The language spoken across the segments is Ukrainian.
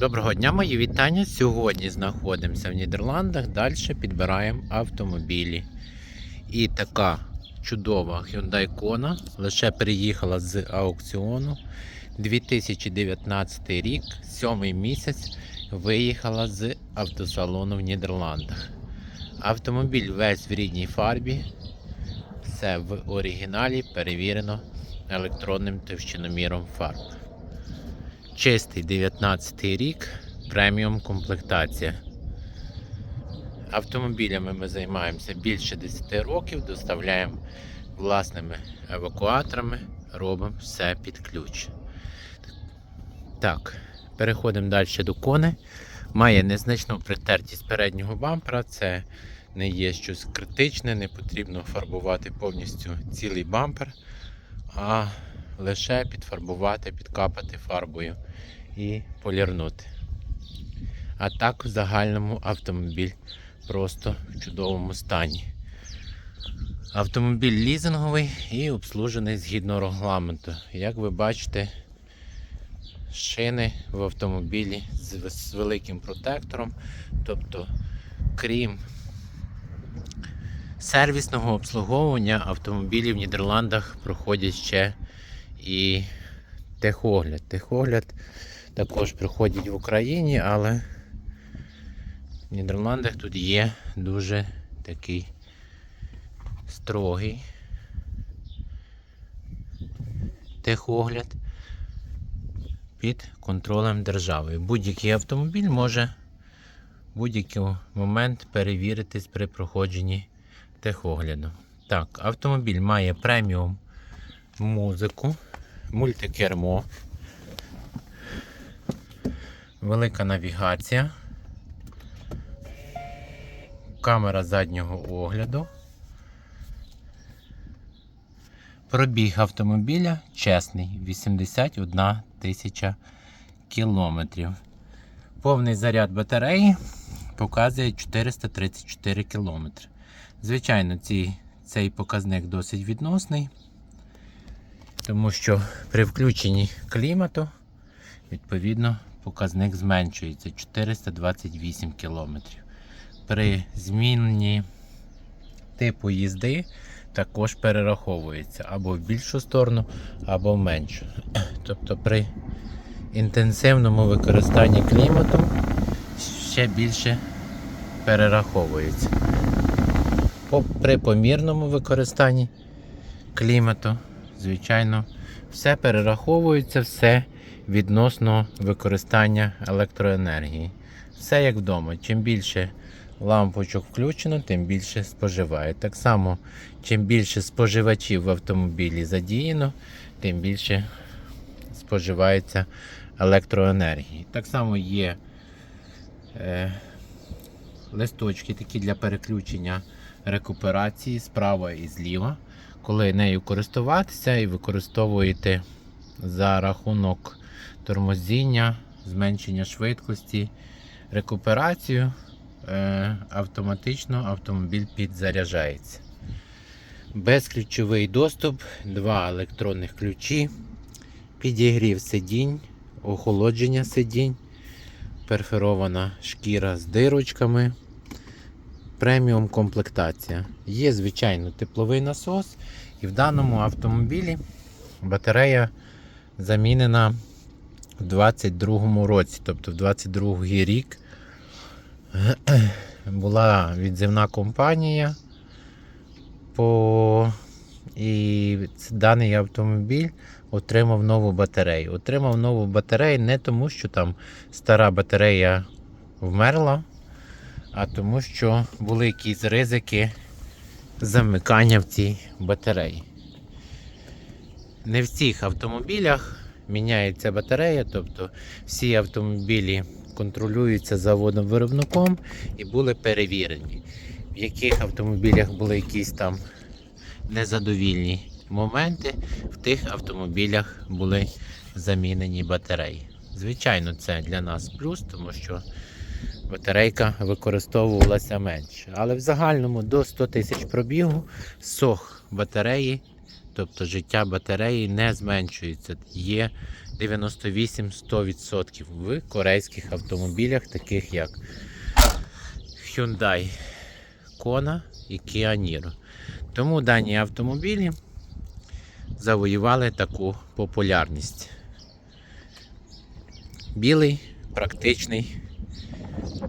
Доброго дня, мої вітання. Сьогодні знаходимося в Нідерландах, далі підбираємо автомобілі. І така чудова Hyundai Kona лише приїхала з аукціону 2019 рік, сьомий місяць, виїхала з автосалону в Нідерландах. Автомобіль весь в рідній фарбі, все в оригіналі перевірено електронним товщиноміром фарб. Чистий 19 рік, преміум комплектація. Автомобілями ми займаємося більше 10 років, доставляємо власними евакуаторами, робимо все під ключ. Так, переходимо далі до кони. Має незначну притертість переднього бампера. Це не є щось критичне, не потрібно фарбувати повністю цілий бампер, а лише підфарбувати, підкапати фарбою і полірнути. А так в загальному автомобіль просто в чудовому стані. Автомобіль лізинговий і обслужений згідно регламенту. Як ви бачите, шини в автомобілі з, великим протектором, тобто, крім сервісного обслуговування, автомобілі в Нідерландах проходять ще і техогляд. Техогляд також проходять в Україні, але в Нідерландах тут є дуже такий строгий техогляд під контролем держави. Будь-який автомобіль може в будь-який момент перевіритись при проходженні техогляду. Так, автомобіль має преміум музику, мультикермо, велика навігація, камера заднього огляду. Пробіг автомобіля чесний 81 тисяча кілометрів. Повний заряд батареї показує 434 кілометри. Звичайно, ці, цей показник досить відносний, тому що при включенні клімату, відповідно, показник зменшується 428 км. При зміні типу їзди також перераховується або в більшу сторону, або в меншу. Тобто при інтенсивному використанні клімату ще більше перераховується. При помірному використанні клімату, звичайно, все перераховується, все відносно використання електроенергії. Все як вдома. Чим більше лампочок включено, тим більше споживає. Так само, чим більше споживачів в автомобілі задіяно, тим більше споживається електроенергії. Так само є е, листочки такі для переключення рекуперації справа і зліва. Коли нею користуватися і використовуєте за рахунок тормозіння, зменшення швидкості, рекуперацію, е, автоматично автомобіль підзаряджається. Безключовий доступ, два електронних ключі, підігрів сидінь, охолодження сидінь, перферована шкіра з дирочками, преміум комплектація. Є, звичайно, тепловий насос, і в даному автомобілі батарея замінена в 22-му році, тобто в 22-й рік була відзивна компанія по... і даний автомобіль отримав нову батарею. Отримав нову батарею не тому, що там стара батарея вмерла, а тому, що були якісь ризики замикання в цій батареї. Не в всіх автомобілях міняється батарея, тобто всі автомобілі контролюються заводом-виробником і були перевірені. В яких автомобілях були якісь там незадовільні моменти, в тих автомобілях були замінені батареї. Звичайно, це для нас плюс, тому що батарейка використовувалася менше. Але в загальному до 100 тисяч пробігу сох батареї, тобто життя батареї не зменшується. Є 98-100% в корейських автомобілях, таких як Hyundai Kona і Kia Niro. Тому дані автомобілі завоювали таку популярність. Білий, практичний,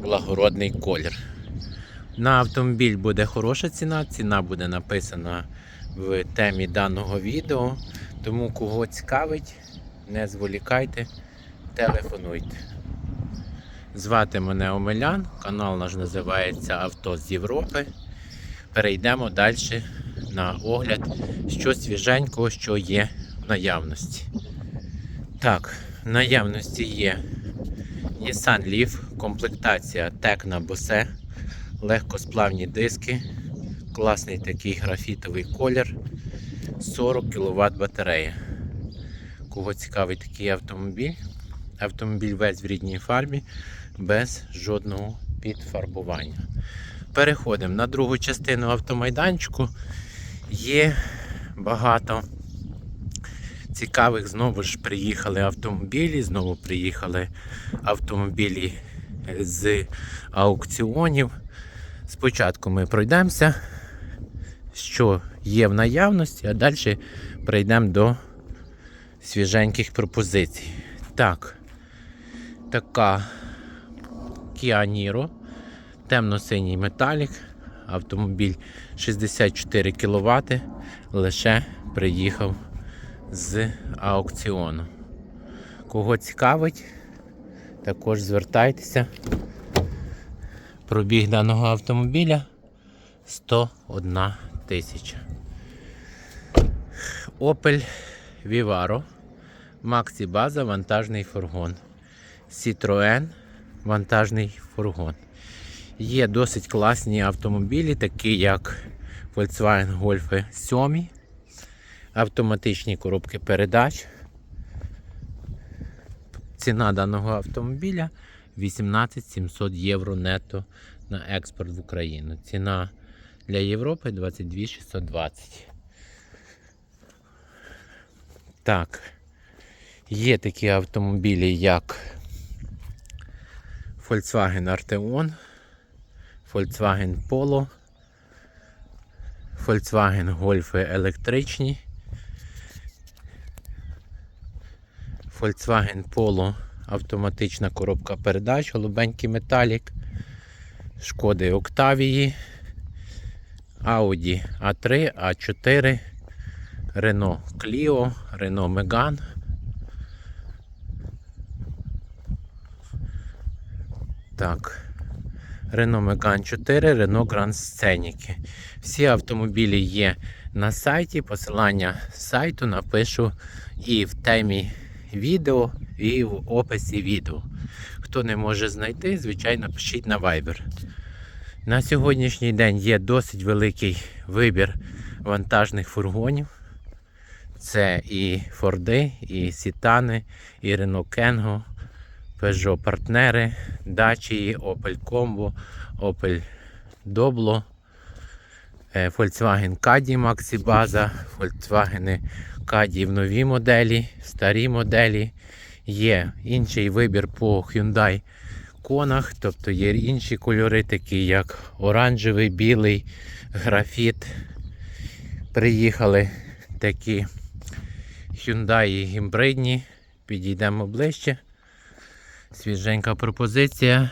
благородний колір. На автомобіль буде хороша ціна, ціна буде написана в темі даного відео. Тому кого цікавить, не зволікайте, телефонуйте. Звати мене Омелян, канал наш називається Авто з Європи. Перейдемо далі на огляд, що свіженького, що є в наявності. Так, в наявності є Nissan Leaf, комплектація Tecna Bose, легкосплавні диски, класний такий графітовий колір, 40 кВт батарея. Кого цікавий такий автомобіль? Автомобіль весь в рідній фарбі, без жодного підфарбування. Переходимо на другу частину автомайданчику. Є багато цікавих, знову ж приїхали автомобілі, знову приїхали автомобілі з аукціонів. Спочатку ми пройдемося, що є в наявності, а далі прийдемо до свіженьких пропозицій. Так, така Kia Niro, темно-синій металік, автомобіль 64 кВт, лише приїхав з аукціону. Кого цікавить, також звертайтеся. Пробіг даного автомобіля 101 тисяча. Opel Vivaro, Maxi База, вантажний фургон. Citroën, вантажний фургон. Є досить класні автомобілі, такі як Volkswagen Golf 7, автоматичні коробки передач. Ціна даного автомобіля 18 700 євро нетто на експорт в Україну. Ціна для Європи 22 620. Так, є такі автомобілі, як Volkswagen Arteon, Volkswagen Polo, Volkswagen Golf електричні, Volkswagen Polo автоматична коробка передач, голубенький металік, Шкоди Октавії, Audi A3, A4, Renault Clio, Renault Megane. Так. Renault Megane 4, Renault Grand Scenic. Всі автомобілі є на сайті. Посилання сайту напишу і в темі відео, і в описі відео. Хто не може знайти, звичайно, пишіть на Viber. На сьогоднішній день є досить великий вибір вантажних фургонів. Це і Форди, і Сітани, і Renault Kengo, Peugeot партнери, Dacia, Opel Combo, Opel Doblo, е, Volkswagen Caddy Maxi База, Volkswagen Caddy в нові моделі, старі моделі. Є інший вибір по Hyundai конах, тобто є інші кольори, такі як оранжевий, білий, графіт. Приїхали такі Hyundai гібридні. Підійдемо ближче. Свіженька пропозиція.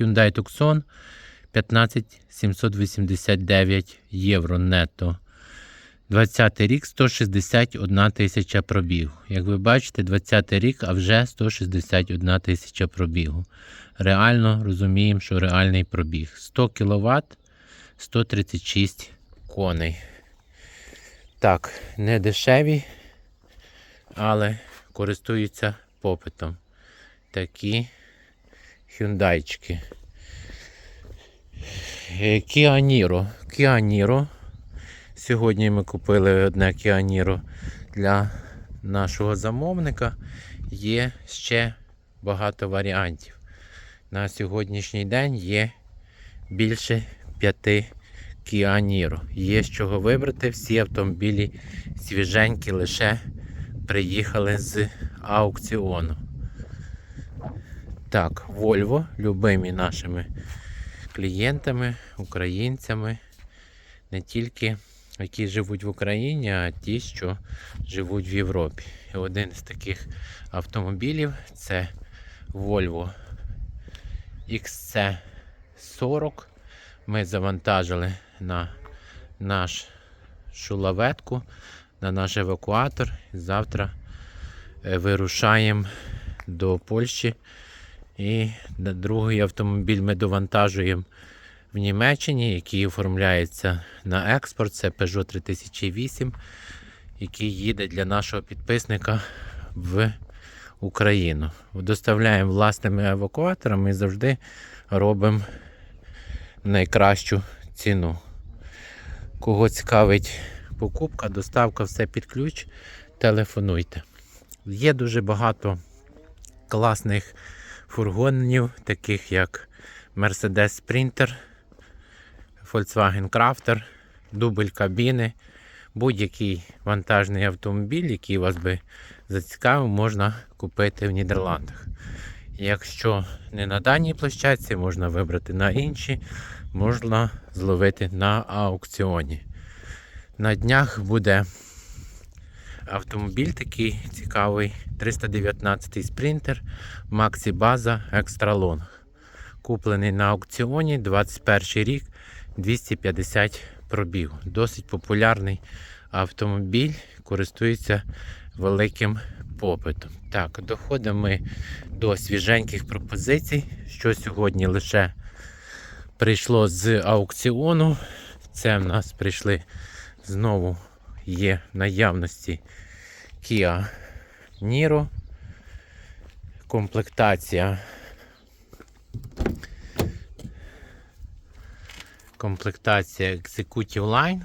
Hyundai Tucson 15 789 євро нетто. 20 рік 161 тисяча пробігу. Як ви бачите, 20 рік, а вже 161 тисяча пробігу. Реально розуміємо, що реальний пробіг. 100 кВт, 136 коней. Так, не дешеві, але користуються попитом. Такі хюндайчики. Е, Kia Niro. Kia Niro. Сьогодні ми купили одне Niro для нашого замовника. Є ще багато варіантів. На сьогоднішній день є більше п'яти Niro. Є з чого вибрати. Всі автомобілі свіженькі, лише приїхали з аукціону. Так, Volvo, любимі нашими клієнтами, українцями, не тільки які живуть в Україні, а ті, що живуть в Європі. І один з таких автомобілів це Volvo XC40. Ми завантажили на наш шулаветку, на наш евакуатор. Завтра е, вирушаємо до Польщі. І другий автомобіль ми довантажуємо в Німеччині, який оформляється на експорт. Це Peugeot 3008, який їде для нашого підписника в Україну. Доставляємо власними евакуаторами і завжди робимо найкращу ціну. Кого цікавить покупка, доставка, все під ключ, телефонуйте. Є дуже багато класних фургонів, таких як Mercedes Sprinter, Volkswagen Crafter, дубль кабіни, будь-який вантажний автомобіль, який вас би зацікавив, можна купити в Нідерландах. Якщо не на даній площадці, можна вибрати на іншій, можна зловити на аукціоні. На днях буде автомобіль такий цікавий 319 спринтер Maxi База Extra Long. Куплений на аукціоні 21 рік 250 пробіг. Досить популярний автомобіль, користується великим попитом. Так, доходимо ми до свіженьких пропозицій, що сьогодні лише прийшло з аукціону. Це в нас прийшли знову є в наявності Kia Niro. Комплектація. Комплектація Executive Line.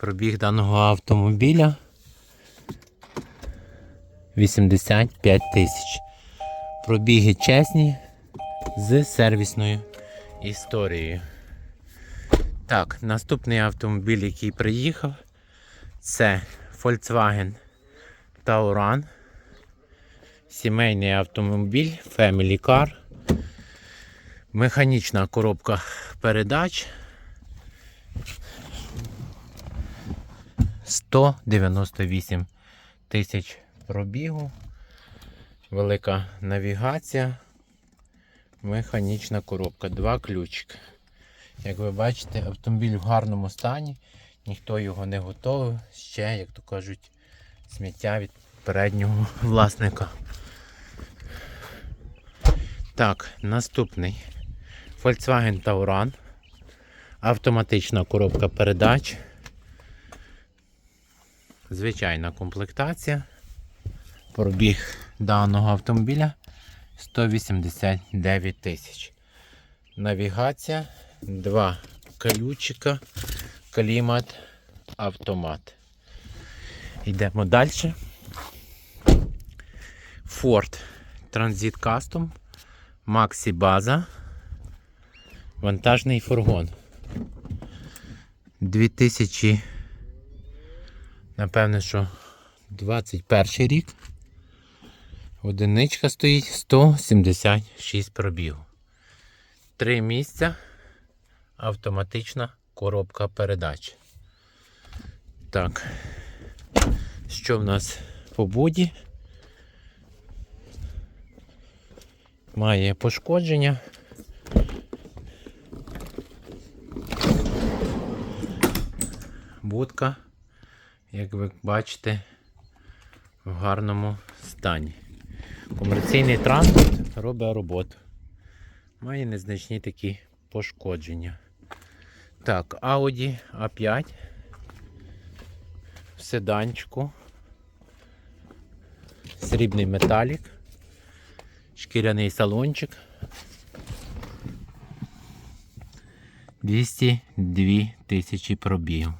Пробіг даного автомобіля 85 тисяч. Пробіги чесні з сервісною історією. Так, наступний автомобіль, який приїхав, це Volkswagen Tauran. Сімейний автомобіль Family Car. Механічна коробка передач. 198 тисяч пробігу. Велика навігація. Механічна коробка. Два ключики. Як ви бачите, автомобіль в гарному стані, ніхто його не готовив. Ще, як то кажуть, сміття від переднього власника. Так, наступний Volkswagen Tauran. Автоматична коробка передач. Звичайна комплектація. Пробіг даного автомобіля 189 тисяч. Навігація, два ключика, клімат, автомат. Йдемо далі. Ford Transit Custom, Maxi База. Вантажний фургон. 2000, напевне, що 21 рік. Одиничка стоїть 176 пробіг. Три місця. Автоматична коробка передач. Так. Що в нас по буді? Має пошкодження. Будка, як ви бачите, в гарному стані. Комерційний транспорт робить роботу. Має незначні такі пошкодження. Так, Audi A5 в седанчику. Срібний металік, шкіряний салончик. 202 тисячі пробігів.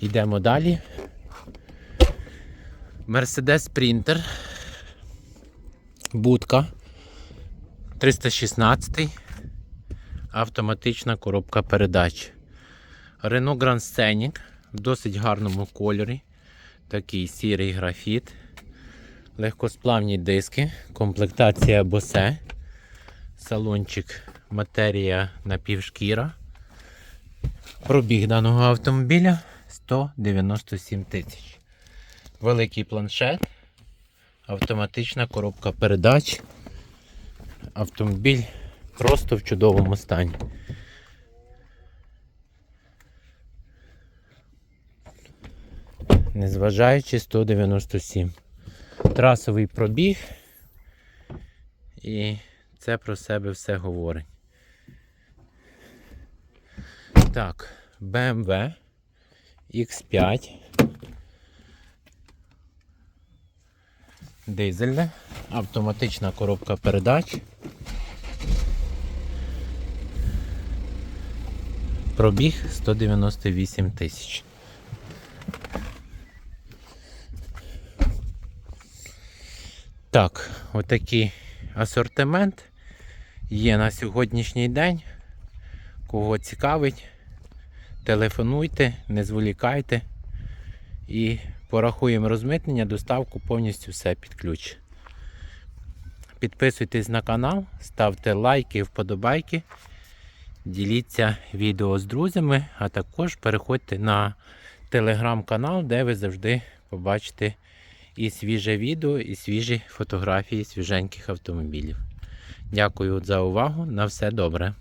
Йдемо далі. Mercedes Sprinter. Будка 316. Автоматична коробка передач. Renault Grand Scenic в досить гарному кольорі. Такий сірий графіт. Легкосплавні диски, комплектація босе, салончик, матерія напівшкіра. Пробіг даного автомобіля 197 тисяч. Великий планшет, автоматична коробка передач. Автомобіль просто в чудовому стані. Незважаючи 197. Трасовий пробіг. І це про себе все говорить. Так, BMW X5. Дизельне, автоматична коробка передач. Пробіг 198 тисяч. Так, отакий асортимент є на сьогоднішній день. Кого цікавить, телефонуйте, не зволікайте і порахуємо розмитнення, доставку повністю все під ключ. Підписуйтесь на канал, ставте лайки, вподобайки, діліться відео з друзями, а також переходьте на телеграм-канал, де ви завжди побачите і свіже відео, і свіжі фотографії свіженьких автомобілів. Дякую за увагу. На все добре.